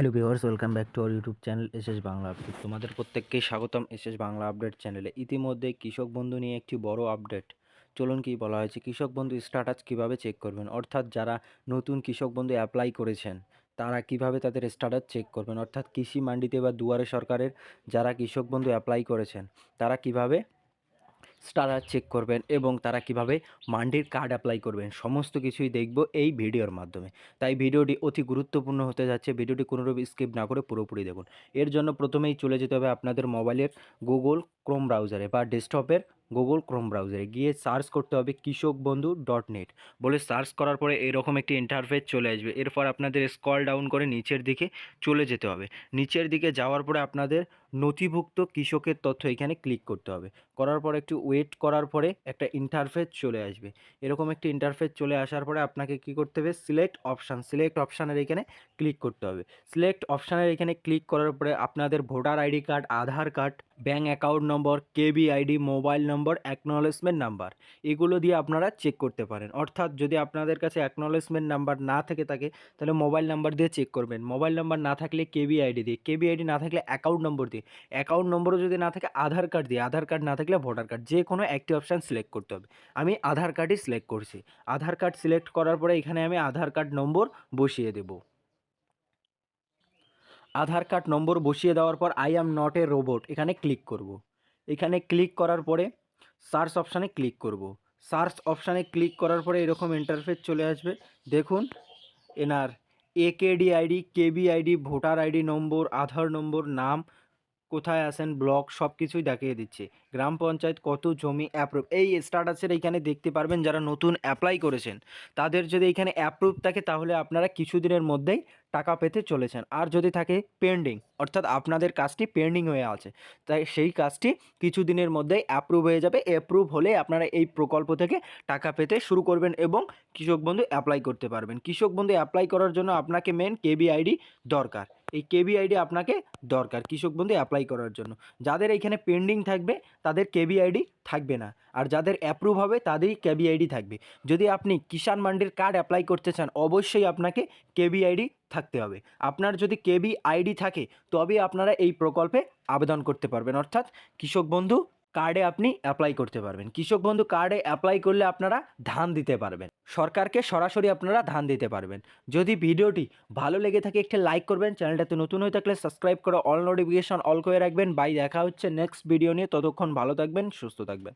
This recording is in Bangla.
Hello viewers welcome back to our YouTube channel SS Bangla update তোমাদের প্রত্যেককেই স্বাগতম এসএস বাংলা আপডেট চ্যানেলে ইতিমধ্যে কৃষক বন্ধু নিয়ে একটি বড় আপডেট চলুন কি বলা হয়েছে, কৃষক বন্ধু স্ট্যাটাস কীভাবে চেক করবেন? অর্থাৎ যারা নতুন কৃষক বন্ধু অ্যাপ্লাই করেছেন, তারা কীভাবে তাদের স্ট্যাটাস চেক করবেন? অর্থাৎ কৃষি মান্ডিতে বা দুয়ারে সরকারের যারা কৃষক বন্ধু অ্যাপ্লাই করেছেন, তারা কীভাবে স্টারার চেক করবেন এবং তারা কীভাবে মান্ডির কার্ড অ্যাপ্লাই করবেন, সমস্ত কিছুই দেখব এই ভিডিওর মাধ্যমে। তাই ভিডিওটি অতি গুরুত্বপূর্ণ হতে যাচ্ছে, ভিডিওটি কোনোরূপ স্কিপ না করে পুরোপুরি দেখুন। এর জন্য প্রথমেই চলে যেতে হবে আপনাদের মোবাইলের গুগল ক্রোম ব্রাউজারে বা ডেস্কটপের গুগল ক্রোম ব্রাউজারে গিয়ে সার্চ করতে হবে কৃষক বন্ধু ডট নেট বলে সার্চ করার পরে এরকম একটি ইন্টারফেস চলে আসবে। এরপর আপনাদের স্ক্রল ডাউন করে নিচের দিকে চলে যেতে হবে। নিচের দিকে যাওয়ার পরে আপনাদের নথিভুক্ত কৃষকের তথ্য এখানে ক্লিক করতে হবে। করার পর একটু ওয়েট করার পরে একটা ইন্টারফেস চলে আসবে। এরকম একটি ইন্টারফেস চলে আসার পরে আপনাকে কি করতে হবে? সিলেক্ট অপশান সিলেক্ট অপশানের এখানে ক্লিক করতে হবে। সিলেক্ট অপশানের এখানে ক্লিক করার পরে আপনাদের voter ID card Aadhaar card bank account number KB ID mobile number acknowledgement number এগুলো দিয়ে আপনারা চেক করতে পারেন। অর্থাৎ যদি আপনাদের কাছে অ্যাকনলেজমেন্ট নাম্বার না থেকে থাকে, তাহলে মোবাইল নাম্বার দিয়ে চেক করবেন। মোবাইল নাম্বার না থাকলে কেবি আইডি দিয়ে। কেবি আইডি না থাকলে অ্যাকাউন্ট নম্বর দিয়ে। অ্যাকাউন্ট নম্বরও যদি না থাকে আধার কার্ড দিয়ে আধার কার্ড না থাকলে ভোটার কার্ড যে কোনো একটি অপশান সিলেক্ট করতে হবে। আমি আধার কার্ডই সিলেক্ট করছি। আধার কার্ড সিলেক্ট করার পরে এখানে আমি আধার কার্ড নম্বর বসিয়ে দেব। আধার কার্ড নম্বর বসিয়ে দেওয়ার পর I am not a robot এখানে ক্লিক করব। এখানে ক্লিক করার পরে সার্চ অপশানে ক্লিক করব। সার্চ অপশানে ক্লিক করার পরে এরকম ইন্টারফেস চলে আসবে। দেখুন, এনার AKD ID KB ID voter ID number Aadhaar number, নাম কোথায় আছেন, ব্লক সব কিছুই দেখিয়ে দিচ্ছে। গ্রাম পঞ্চায়েত কত জমি অ্যাপ্রুভ এই স্ট্যাটাসের এইখানে দেখতে পারবেন যারা নতুন অ্যাপ্লাই করেছেন। তাদের যদি এখানে অ্যাপ্রুভ থাকে তাহলে আপনারা কিছুদিনের মধ্যেই টাকা পেতে চলেছেন। আর যদি থাকে পেন্ডিং অর্থাৎ আপনাদের কাজটি পেন্ডিং হয়ে আছে, তাই সেই কাজটি কিছুদিনের মধ্যেই অ্যাপ্রুভ হয়ে যাবে। অ্যাপ্রুভ হলে আপনারা এই প্রকল্প থেকে টাকা পেতে শুরু করবেন এবং কৃষক বন্ধু অ্যাপ্লাই করতে পারবেন। কৃষক বন্ধু অ্যাপ্লাই করার জন্য আপনাকে মেন কেবি আইডি দরকার। এই কেবি আইডি আপনাকে দরকার কৃষক বন্ধু অ্যাপ্লাই করার জন্য। যাদের এখানে পেন্ডিং থাকবে, তাদের কেবি আইডি থাকবে না। আর যাদের অ্যাপ্রুভ হবে, তাদেরই কেবি আইডি থাকবে। যদি আপনি কিষাণ মান্ডির কার্ড অ্যাপ্লাই করতে চান, অবশ্যই আপনাকে কেবি আইডি থাকতে হবে। আপনার যদি কেবি আইডি থাকে তবে আপনারা এই প্রকল্পে আবেদন করতে পারবেন। অর্থাৎ কৃষক বন্ধু কার্ডে আপনি অ্যাপ্লাই করতে পারবেন। কৃষক বন্ধু কার্ডে অ্যাপ্লাই করলে আপনারা ধান দিতে পারবেন। সরকারকে সরাসরি আপনারা ধান দিতে পারবেন। যদি ভিডিওটি ভালো লেগে থাকে, একটি লাইক করবেন। চ্যানেলটাতে নতুন হয়ে থাকলে সাবস্ক্রাইব করে অল নোটিফিকেশন অল করে রাখবেন। বাই দেখা হচ্ছে নেক্সট ভিডিও নিয়ে। ততক্ষণ ভালো থাকবেন, সুস্থ থাকবেন।